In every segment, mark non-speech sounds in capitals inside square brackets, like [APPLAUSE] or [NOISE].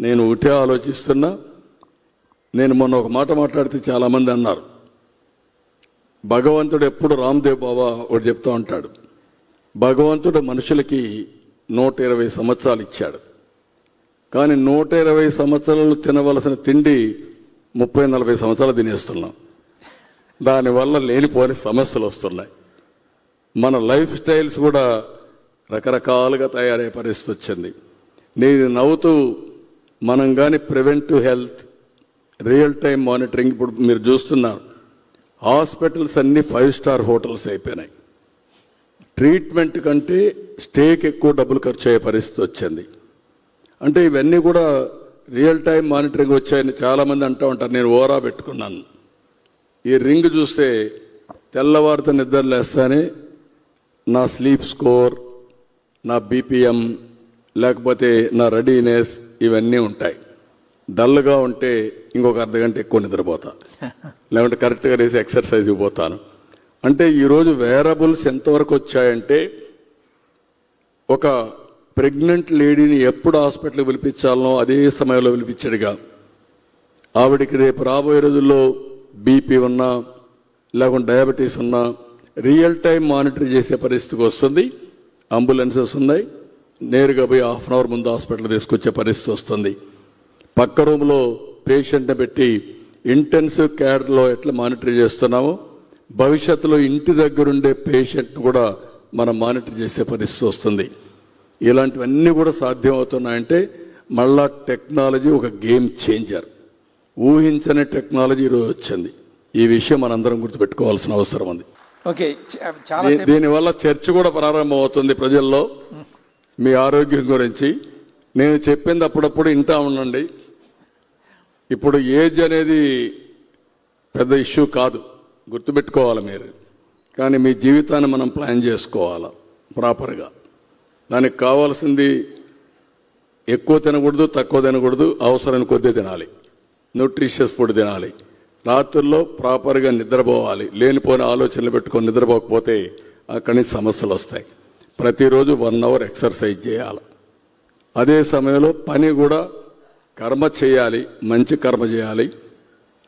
నేను ఒకటే ఆలోచిస్తున్నా. నేను మొన్న ఒక మాట మాట్లాడితే చాలామంది అన్నారు. భగవంతుడు ఎప్పుడు రామ్దేవ్ బాబా ఒకటి చెప్తూ ఉంటాడు. భగవంతుడు మనుషులకి నూట ఇరవై సంవత్సరాలు ఇచ్చాడు. కానీ నూట ఇరవై సంవత్సరాలు తినవలసిన తిండి ముప్పై నలభై సంవత్సరాలు తినేస్తున్నాం. దానివల్ల లేనిపోని సమస్యలు వస్తున్నాయి. మన లైఫ్ స్టైల్స్ కూడా రకరకాలుగా తయారయ్యే పరిస్థితి వచ్చింది. నేను నవ్వుతూ మనం కానీ preventive health real time monitoring ఇప్పుడు మీరు చూస్తున్నారు. హాస్పిటల్స్ అన్ని ఫైవ్ స్టార్ హోటల్స్ అయిపోయినాయి. ట్రీట్మెంట్ కంటే స్టేకి ఎక్కువ డబ్బులు ఖర్చు అయ్యే పరిస్థితి వచ్చింది. అంటే ఇవన్నీ కూడా రియల్ టైం మానిటరింగ్ వచ్చాయని చాలామంది అంటూ ఉంటారు. నేను ఓరా పెట్టుకున్నాను. ఈ రింగ్ చూస్తే తెల్లవారితో నిద్ర లేస్తానే నా స్లీప్ స్కోర్ నా బీపీఎం లేకపోతే నా రెడీనెస్ ఇవన్నీ ఉంటాయి. డల్గా ఉంటే ఇంకొక అర్ధ గంట ఎక్కువ నిద్రపోతా. [LAUGHS] లేకుంటే కరెక్ట్గా వేసి ఎక్సర్సైజ్కి పోతాను. అంటే ఈరోజు వేరబుల్స్ ఎంతవరకు వచ్చాయంటే ఒక ప్రెగ్నెంట్ లేడీని ఎప్పుడు హాస్పిటల్కి పిలిపించాలనో అదే సమయంలో పిలిపించాడుగా ఆవిడికి రేపు రాబోయే రోజుల్లో బీపీ ఉన్నా లేకుంటే డయాబెటీస్ ఉన్నా రియల్ టైం మానిటర్ చేసే పరిస్థితికి వస్తుంది. అంబులెన్సెస్ ఉన్నాయి. నేరుగా పోయి హాఫ్ అన్ అవర్ ముందు హాస్పిటల్ తీసుకొచ్చే పరిస్థితి వస్తుంది. పక్క రూమ్లో పేషెంట్ని పెట్టి ఇంటెన్సివ్ కేర్లో ఎట్లా మానిటర్ చేస్తున్నామో భవిష్యత్తులో ఇంటి దగ్గరుండే పేషెంట్ కూడా మనం మానిటర్ చేసే పరిస్థితి వస్తుంది. ఇలాంటివన్నీ కూడా సాధ్యమవుతున్నాయంటే మళ్ళా టెక్నాలజీ ఒక గేమ్ చేంజర్ ఊహించని టెక్నాలజీ ఈరోజు వచ్చింది. ఈ విషయం మనందరం గుర్తుపెట్టుకోవాల్సిన అవసరం ఉంది. ఓకే దీనివల్ల చర్చ కూడా ప్రారంభం అవుతుంది ప్రజల్లో మీ ఆరోగ్యం గురించి నేను చెప్పింది అప్పుడప్పుడు వింటా ఉండండి. ఇప్పుడు ఏజ్ అనేది పెద్ద ఇష్యూ కాదు. గుర్తుపెట్టుకోవాలి మీరు. కానీ మీ జీవితాన్ని మనం ప్లాన్ చేసుకోవాలి? ప్రాపర్గా. దానికి కావాల్సింది ఎక్కువ తినకూడదు తక్కువ తినకూడదు అవసరానికి కొద్దీ తినాలి. న్యూట్రిషియస్ ఫుడ్ తినాలి. రాత్రుల్లో ప్రాపర్గా నిద్రపోవాలి. లేనిపోయిన ఆలోచనలు పెట్టుకొని నిద్రపోకపోతే అక్కడి నుంచి సమస్యలు వస్తాయి. ప్రతిరోజు వన్ అవర్ ఎక్సర్సైజ్ చేయాలి. అదే సమయంలో పని కూడా కర్మ చేయాలి మంచి కర్మ చేయాలి.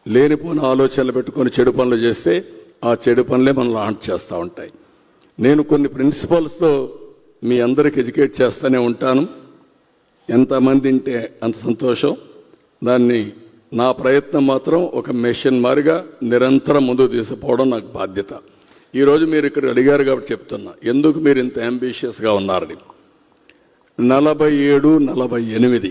లేనిపోయిన ఆలోచనలు పెట్టుకొని చెడు పనులు చేస్తే ఆ చెడు పనులే మనం లాంచ్ చేస్తూ ఉంటాయి. నేను కొన్ని ప్రిన్సిపల్స్తో మీ అందరికి ఎడ్యుకేట్ చేస్తూనే ఉంటాను. ఎంతమంది ఉంటే అంత సంతోషం. దాన్ని నా ప్రయత్నం మాత్రం ఒక మెషిన్ మారిగా నిరంతరం ముందుకు తీసుకుపోవడం నాకు బాధ్యత. ఈరోజు మీరు ఇక్కడ అడిగారు కాబట్టి చెప్తున్నా. ఎందుకు మీరు ఇంత అంబిషియస్గా ఉన్నారని. నలభై ఏడు నలభై ఎనిమిది.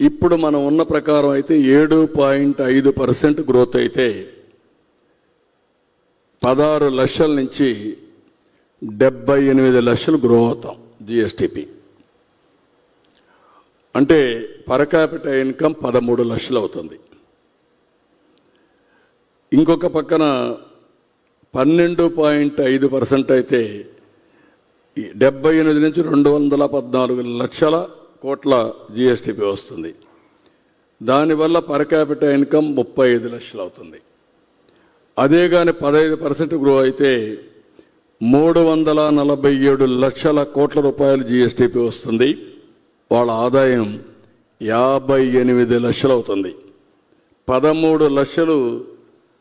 ఇప్పుడు మనం ఉన్న ప్రకారం అయితే ఏడు పాయింట్ ఐదు పర్సెంట్ గ్రోత్ అయితే పదహారు లక్షల నుంచి డెబ్బై ఎనిమిది లక్షలు గ్రో అవుతాం జిఎస్టిపి అంటే పర్ క్యాపిటల్ ఇన్కమ్ పదమూడు లక్షలు అవుతుంది. ఇంకొక పక్కన పన్నెండు పాయింట్ ఐదు పర్సెంట్ అయితే డెబ్బై ఎనిమిది నుంచి రెండు వందల పద్నాలుగు లక్షల కోట్ల జిఎస్టిపి వస్తుంది. దానివల్ల పర్ క్యాపిటల్ ఇన్కమ్ ముప్పై ఐదు లక్షలు అవుతుంది అదే కానీ పదహైదు పర్సెంట్ గ్రో అయితే మూడు వందల నలభై ఏడు లక్షల కోట్ల రూపాయలు జిఎస్టిపి వస్తుంది. వాళ్ళ ఆదాయం యాభై ఎనిమిది లక్షలు అవుతుంది పదమూడు లక్షలు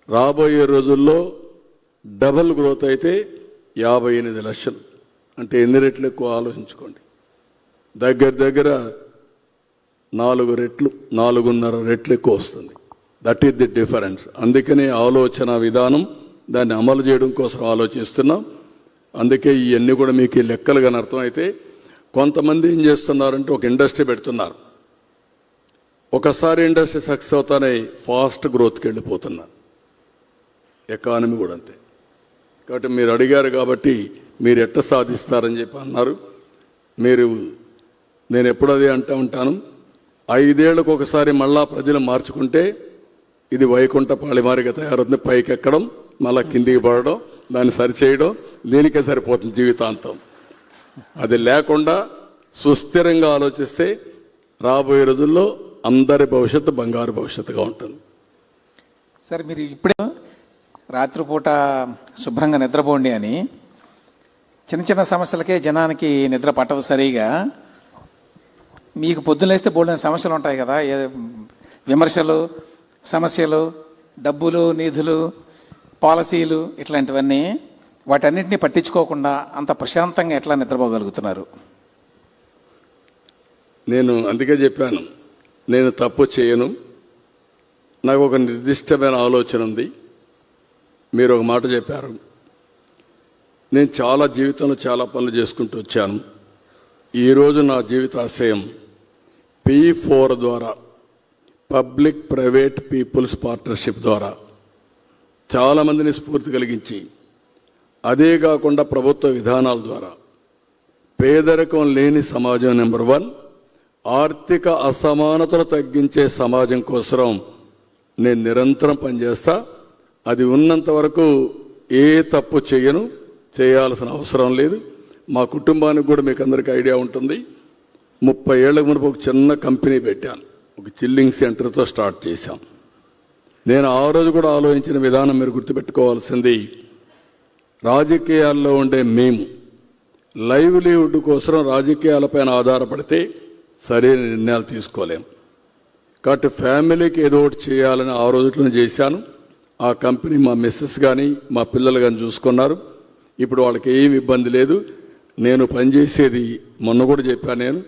రాబోయే రోజుల్లో డబుల్ గ్రోత్ అయితే యాభై ఎనిమిది లక్షలు. అంటే ఎన్ని రెట్లు ఎక్కువ ఆలోచించుకోండి. దగ్గర దగ్గర నాలుగు రెట్లు నాలుగున్నర రెట్లు ఎక్కువ వస్తుంది. దట్ ఈస్ ది డిఫరెన్స్ అందుకనే ఆలోచన విధానం దాన్ని అమలు చేయడం కోసం ఆలోచిస్తున్నాం. అందుకే ఇవన్నీ కూడా మీకు ఈ లెక్కలు కానీ అర్థమైతే కొంతమంది ఏం చేస్తున్నారంటే ఒక ఇండస్ట్రీ పెడుతున్నారు. ఒకసారి ఇండస్ట్రీ సక్సెస్ అవుతానే ఫాస్ట్ గ్రోత్కి వెళ్ళిపోతున్నారు. ఎకానమీ కూడా అంతే. కాబట్టి మీరు అడిగారు కాబట్టి మీరు ఎట్ట సాధిస్తారని చెప్పి అన్నారు. మీరు నేను ఎప్పుడు అదే అంటూ ఉంటాను. ఐదేళ్ళకు ఒకసారి మళ్ళా ప్రజలు మార్చుకుంటే ఇది వైకుంఠ పాళిమారిగా తయారవుతుంది. పైకి ఎక్కడం మళ్ళా కిందికి పడడం దాన్ని సరిచేయడం దీనికే సరిపోతుంది జీవితాంతం. అది లేకుండా సుస్థిరంగా ఆలోచిస్తే రాబోయే రోజుల్లో అందరి భవిష్యత్తు బంగారు భవిష్యత్తుగా ఉంటుంది. సార్ మీరు ఇప్పుడే రాత్రిపూట శుభ్రంగా నిద్రపోండి అని చిన్న చిన్న సమస్యలకే జనానికి నిద్ర పట్టదు సరిగా. మీకు పొద్దున్నేస్తే బోల్డైన సమస్యలు ఉంటాయి కదా. ఏ- విమర్శలు సమస్యలు డబ్బులు నిధులు పాలసీలు ఇట్లాంటివన్నీ వాటన్నిటిని పట్టించుకోకుండా అంత ప్రశాంతంగా ఎట్లా నిద్రపోగలుగుతున్నారు? నేను అందుకే చెప్పాను నేను తప్పు చేయను. నాకు ఒక నిర్దిష్టమైన ఆలోచన ఉంది. మీరు ఒక మాట చెప్పారు. నేను చాలా జీవితంలో చాలా పనులు చేసుకుంటూ వచ్చాను. ఈరోజు నా జీవిత ఆశయం పీ ఫోర్ ద్వారా పబ్లిక్ ప్రైవేట్ పీపుల్స్ పార్ట్నర్షిప్ ద్వారా చాలామందిని స్ఫూర్తి కలిగించి అదే కాకుండా ప్రభుత్వ విధానాల ద్వారా పేదరికం లేని సమాజం నెంబర్ వన్ ఆర్థిక అసమానతలు తగ్గించే సమాజం కోసం నేను నిరంతరం పనిచేస్తా. అది ఉన్నంత వరకు ఏ తప్పు చేయను చేయాల్సిన అవసరం లేదు. మా కుటుంబానికి కూడా మీకు అందరికీ ఐడియా ఉంటుంది. ముప్పై ఏళ్ళ మునుపు ఒక చిన్న కంపెనీ పెట్టాను. ఒక చిల్లింగ్ సెంటర్తో స్టార్ట్ చేశాం. నేను ఆ రోజు కూడా ఆలోచించిన విధానం మీరు గుర్తుపెట్టుకోవాల్సింది రాజకీయాల్లో ఉండే మేము లైవ్లీవుడ్ కోసం రాజకీయాలపైన ఆధారపడితే సరైన నిర్ణయాలు తీసుకోలేం. కాబట్టి ఫ్యామిలీకి ఏదో ఒకటి చేయాలని ఆ రోజులను చేశాను. ఆ కంపెనీ మా మిస్సెస్ కానీ మా పిల్లలు కానీ చూసుకున్నారు. ఇప్పుడు వాళ్ళకి ఏమి ఇబ్బంది లేదు. నేను పనిచేసేది మొన్న కూడా చెప్పాను నేను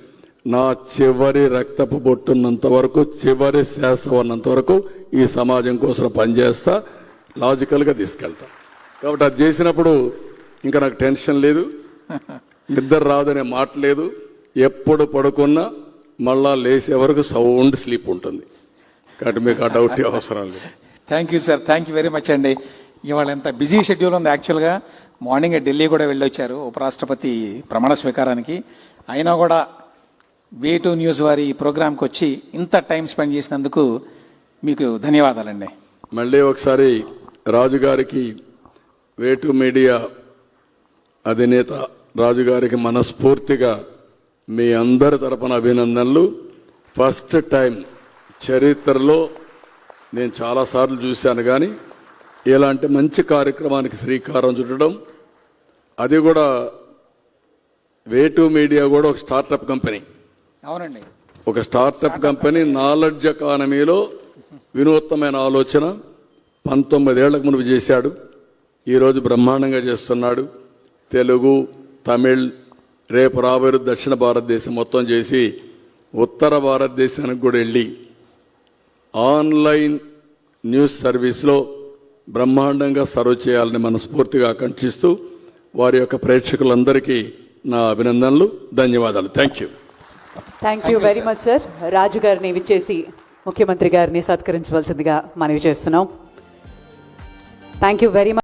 నా చివరి రక్తపు బొట్టున్నంత వరకు చివరి శ్వాస ఉన్నంత వరకు ఈ సమాజం కోసం పనిచేస్తా లాజికల్గా తీసుకెళ్తా. కాబట్టి అది చేసినప్పుడు ఇంకా నాకు టెన్షన్ లేదు. నిద్ర రాదనే మాట లేదు. ఎప్పుడు పడుకున్నా మళ్ళా లేసే వరకు సౌండ్ స్లీప్ ఉంటుంది. కాబట్టి మీకు ఆ డౌట్ అవసరం లేదు. Thank you sir thank you very much అండి. ఇవాళ ఎంత బిజీ షెడ్యూల్ ఉంది యాక్చువల్గా. మార్నింగ్ ఢిల్లీ కూడా వెళ్ళొచ్చారు ఉపరాష్ట్రపతి ప్రమాణ స్వీకారానికి. అయినా కూడా వే టూ న్యూస్ వారి ఈ ప్రోగ్రాంకి వచ్చి ఇంత టైం స్పెండ్ చేసినందుకు మీకు ధన్యవాదాలండి. మళ్ళీ ఒకసారి రాజుగారికి వేటు మీడియా అధినేత రాజుగారికి మనస్ఫూర్తిగా మీ అందరి తరపున అభినందనలు. ఫస్ట్ టైం చరిత్రలో నేను చాలాసార్లు చూశాను కానీ ఇలాంటి మంచి కార్యక్రమానికి శ్రీకారం చుట్టడం అది కూడా వేటు మీడియా కూడా ఒక స్టార్టప్ కంపెనీ. అవునండి. ఒక స్టార్టప్ కంపెనీ నాలెడ్జ్ ఎకానమీలో వినూత్నమైన ఆలోచన పంతొమ్మిదేళ్ళకు మునుపు చేశాడు. ఈరోజు బ్రహ్మాండంగా చేస్తున్నాడు. తెలుగు తమిళ్ రేపు రాబోయే దక్షిణ భారతదేశం మొత్తం చేసి ఉత్తర భారతదేశానికి కూడా వెళ్ళి ఆన్లైన్ న్యూస్ సర్వీస్లో బ్రహ్మాండంగా సర్వ్ చేయాలని మనస్ఫూర్తిగా ఆకాంక్షిస్తూ వారి యొక్క ప్రేక్షకులందరికీ నా అభినందనలు ధన్యవాదాలు. Thank you thank you very much sir Raju గారిని విచ్చేసి ముఖ్యమంత్రి గారిని సత్కరించవలసిందిగా మనవి చేస్తున్నాం. Thank you very much